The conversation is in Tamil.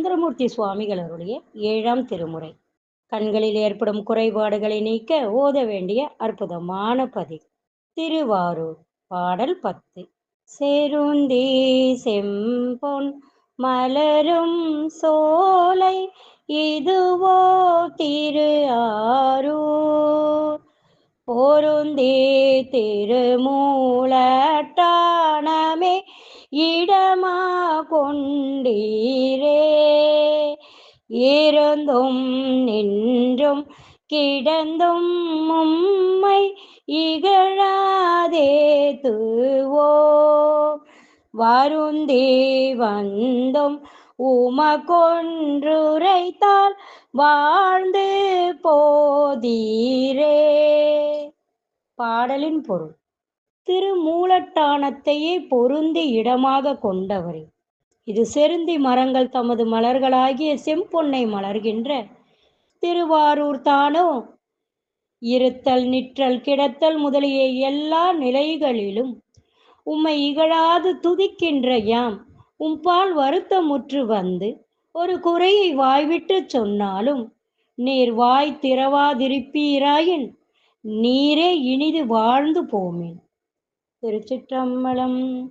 சுந்தரமூர்த்தி சுவாமிகளருடைய ஏழாம் திருமுறை. கண்களில் ஏற்படும் குறைபாடுகளை நீக்க ஓத வேண்டிய அற்புதமான பதி திருவாரூர் பாடல் பத்து. செருந்தி செம்பொன் மலரும் சோலை இதுவோ திரு ஆரூர். பொருந்தி திருமூலட்டானமே இடமா கொண்டீரே. இருந்தும் நின்றும் கிடந்தும் உம்மை இகழாதே துவோ. வருந்தி வந்தும் உமக்கொன்றுரைத்தால் வாழ்ந்து போதீரே. பாடலின் பொருள் திருமூலட்டானத்தையே பொருந்தி இடமாக கொண்டவரே. இது செருந்தி மரங்கள் தமது மலர்களாகிய செம்பொன்னை மலர்கின்ற. திருவாரூர் தானோ? இருத்தல் நிற்றல் கிடத்தல் முதலிய எல்லா நிலைகளிலும் உம்மை இகழாது துதிக்கின்ற யாம். உம்பால் வருத்தமுற்று வந்து ஒரு குறையை வாய்விட்டு சொன்னாலும் நீர் வாய் திறவாதிருப்பீராயின் நீரே இனிது வாழ்ந்து போமேன். திருச்சிற்றம்பலம்